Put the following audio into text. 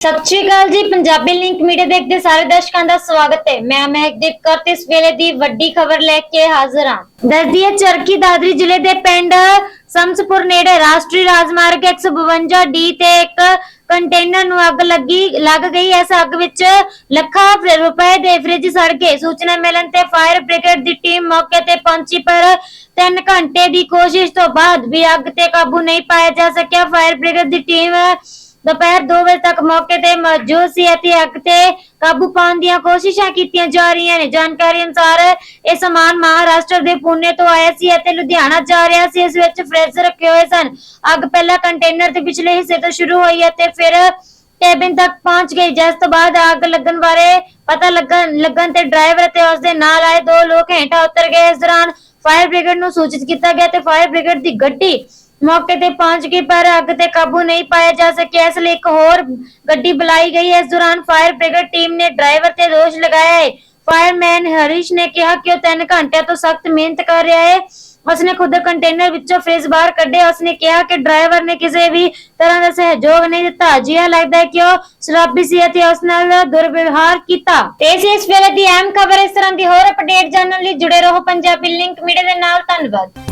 ਸਤਿ ਸ਼੍ਰੀ ਅਕਾਲ ਜੀ, Punjabi link media ਦੇਖਦੇ ਸਾਰੇ ਦਰਸ਼ਕਾਂ ਦਾ ਸਵਾਗਤ ਹੈ। ਮੈਂ ਮਹਿਕਦੀਪ ਕੌਰ ਤੇ ਇਸ ਵੇਲੇ ਦੀ ਵੱਡੀ ਖਬਰ ਲੈ ਕੇ ਹਾਜ਼ਰ ਹਾਂ। ਦੱਸਦੀ ਹੈ, ਚਰਖੀ ਦਾਦਰੀ ਜ਼ਿਲ੍ਹੇ ਦੇ ਪਿੰਡ ਸਮਸਪੁਰ ਨੇੜੇ ਰਾਸ਼ਟਰੀ ਰਾਜਮਾਰਗ 152 ਡੀ ਤੇ ਇੱਕ ਕੰਟੇਨਰ ਨੂੰ ਅੱਗ ਲੱਗੀ, ਲੱਗ ਗਈ। ਇਸ ਅੱਗ ਵਿੱਚ ਲੱਖਾਂ ਰੁਪਏ ਦੇ ਫ੍ਰਿਜ ਸੜ ਗਏ। ਸੂਚਨਾ ਮਿਲਣ ਤੇ ਫਾਇਰ ਬ੍ਰਿਗੇਡ ਦੀ ਟੀਮ ਮੌਕੇ ਤੇ ਪਹੁੰਚੀ, ਪਰ 3 ਘੰਟੇ ਦੀ ਕੋਸ਼ਿਸ਼ ਤੋਂ ਬਾਅਦ ਵੀ ਅੱਗ ਤੇ ਕਾਬੂ ਨਹੀਂ ਪਾਇਆ ਜਾ ਸਕਿਆ। ਫਾਇਰ ਬ੍ਰਿਗੇਡ ਦੀ ਟੀਮ ਦੁਪਹਿਰ 2 ਵਜੇ ਤੱਕ ਮੌਕੇ ਤੇ ਮੌਜੂਦ ਸੀ। ਅਤੇ ਅੱਗ ਤੇ ਕਾਬੂ ਪਾਉਣ ਦੀਆਂ ਕੋਸ਼ਿਸ਼ਾਂ ਕੀਤੀਆਂ ਜਾ ਰਹੀਆਂ ਨੇ। ਜਾਣਕਾਰੀ ਅਨੁਸਾਰ ਇਹ ਸਮਾਨ ਮਹਾਰਾਸ਼ਟਰ ਦੇ ਪੁਣੇ ਤੋਂ ਆਇਆ ਸੀ ਅਤੇ ਲੁਧਿਆਣਾ ਜਾ ਰਿਹਾ ਸੀ। ਇਸ ਵਿੱਚ ਫ੍ਰਿਜ ਰੱਖੇ ਹੋਏ ਸਨ। ਅੱਗ ਪਹਿਲਾਂ ਕੰਟੇਨਰ ਦੇ ਪਿਛਲੇ ਹਿੱਸੇ ਤੋਂ ਸ਼ੁਰੂ ਹੋਈ ਅਤੇ ਫਿਰ ਕੈਬਿਨ ਤੱਕ ਪਹੁੰਚ ਗਈ। ਜਿਸ ਤੋਂ ਬਾਅਦ ਅੱਗ ਲੱਗਣ ਬਾਰੇ ਪਤਾ ਲੱਗਣ ਲੱਗਣ ਤੇ ਡਰਾਈਵਰ ਅਤੇ ਉਸ ਦੇ ਨਾਲ ਆਏ ਦੋ ਲੋਕ ਹੇਠਾਂ ਉਤਰ ਗਏ। ਇਸ ਦੌਰਾਨ ਫਾਇਰ ਬ੍ਰਿਗੇਡ ਨੂੰ ਸੂਚਿਤ ਕੀਤਾ ਗਿਆ ਤੇ ਫਾਇਰ ਬ੍ਰਿਗੇਡ ਦੀ ਗੱਡੀ ਮੌਕੇ ਤੇ ਪਹੁੰਚ ਗਈ, ਪਰ ਅੱਗ ਤੇ ਕਾਬੂ ਨਹੀਂ ਪਾਇਆ ਜਾ ਸਕਿਆ। ਇਸ ਲਈ ਇੱਕ ਹੋਰ ਗੱਡੀ ਬੁਲਾਈ ਗਈ। ਇਸ ਦੌਰਾਨ ਫਾਇਰ ਬ੍ਰਿਗੇਡ ਟੀਮ ਨੇ ਡਰਾਈਵਰ ਤੇ ਦੋਸ਼ ਲਗਾਇਆ ਹੈ। ਫਾਇਰਮੈਨ ਹਰੀਸ਼ ਨੇ ਕਿਹਾ ਕਿ ਉਹ 3 ਘੰਟਿਆਂ ਤੋਂ ਸਖਤ ਮਿਹਨਤ ਕਰ ਰਿਹਾ ਹੈ। ਉਸਨੇ ਖੁਦ ਕੰਟੇਨਰ ਵਿੱਚੋਂ ਫ੍ਰਿਜ ਬਾਹਰ ਕੱਢਿਆ। ਉਸਨੇ ਕਿਹਾ ਕਿ ਡਰਾਈਵਰ ਨੇ ਕਿਸੇ ਵੀ ਤਰ੍ਹਾਂ ਦਾ ਸਹਿਯੋਗ ਨਹੀਂ ਦਿੱਤਾ। ਜਿਹਾ ਲੱਗਦਾ ਹੈ ਕਿ ਉਹ ਸ਼ਰਾਬੀ ਸੀ ਅਤੇ ਉਸ ਨਾਲ ਦੁਰਵਿਵਹਾਰ ਕੀਤਾ। ਤੇ ਇਸ ਇਸ ਵੇਲੇ ਦੀ ਅਹਿਮ ਖਬਰ। ਇਸ ਤਰ੍ਹਾਂ ਦੀ ਹੋਰ ਅਪਡੇਟ ਜਾਣਨ ਲਈ ਜੁੜੇ ਰਹੋ ਪੰਜਾਬੀ ਲਿੰਕ ਮੀਡੀਆ ਦੇ ਨਾਲ। ਧੰਨਵਾਦ।